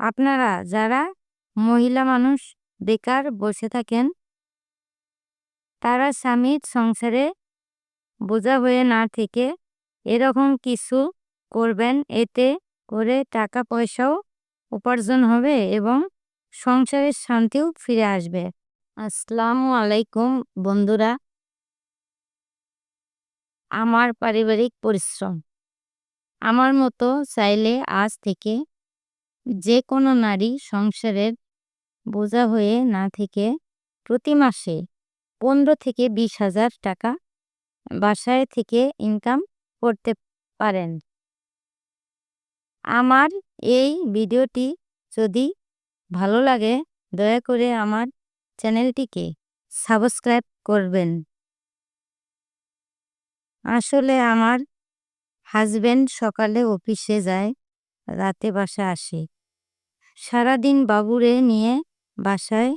আপনারা যারা মহিলা মানুষ বেকার বসে থাকেন, তারা স্বামীর সংসারে বোঝা হয়ে না থেকে এরকম কিছু করবেন। এতে করে টাকা পয়সাও উপার্জন হবে এবং সংসারের শান্তিও ফিরে আসবে। আসসালামু আলাইকুম বন্ধুরা। আমার পারিবারিক পরিশ্রম। আমার মতো চাইলে আজ থেকে যে কোনো নারী সংসারের বোঝা হয়ে না থেকে প্রতি মাসে পনেরো থেকে বিশ হাজার টাকা বাসায় থেকে ইনকাম করতে পারেন। আমার এই ভিডিওটি যদি ভালো লাগে, দয়া করে আমার চ্যানেলটিকে সাবস্ক্রাইব করবেন। আসলে আমার হাজব্যান্ড সকালে অফিসে যায়, রাতে বাসা আসে। সারাদিন বাবুরে নিয়ে বাসায়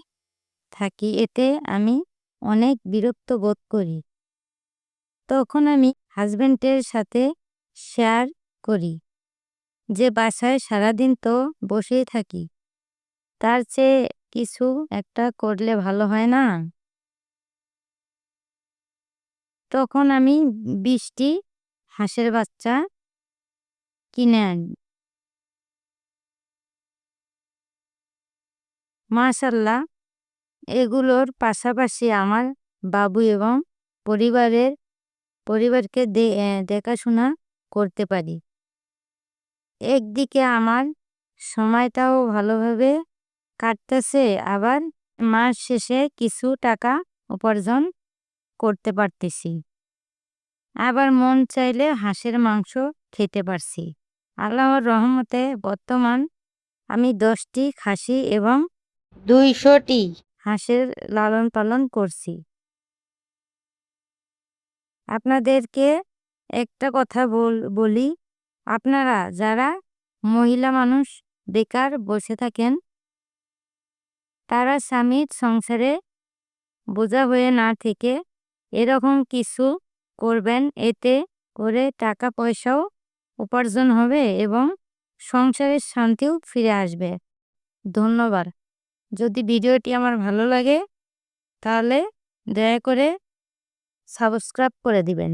থাকি, এতে আমি অনেক বিরক্ত বোধ করি। তখন আমি হাজবেন্ডের সাথে শেয়ার করি যে, বাসায় সারাদিন তো বসেই থাকি, তার চেয়ে কিছু একটা করলে ভালো হয় না? তখন আমি বৃষ্টি, হাঁসের বাচ্চা কিনে আনি। মাশাল্লাহ, এগুলোর পাশাপাশি আমার বাবু এবং পরিবারের, পরিবারকে দেখাশোনা করতে পারি। একদিকে আমার সময়টাও ভালোভাবে কাটতেছে, আবার মাস শেষে কিছু টাকা উপার্জন করতে পারতেছি। আবার মন চাইলে হাঁসের মাংস খেতে পারছি। আল্লাহর রহমতে বর্তমান আমি দশটি খাসি এবং দুইশোটি। হাঁসের লালন পালন করছি। আপনাদেরকে একটা কথা বলি আপনারা যারা মহিলা মানুষ, বেকার, বসে থাকেন, তারা স্বামীর সংসারে বোঝা হয়ে না থেকে এরকম কিছু করবেন। এতে করে টাকা পয়সাও উপার্জন হবে এবং সংসারের শান্তিও ফিরে আসবে। ধন্যবাদ। যদি ভিডিওটি আমার ভালো লাগে তাহলে দয়া করে সাবস্ক্রাইব করে দিবেন।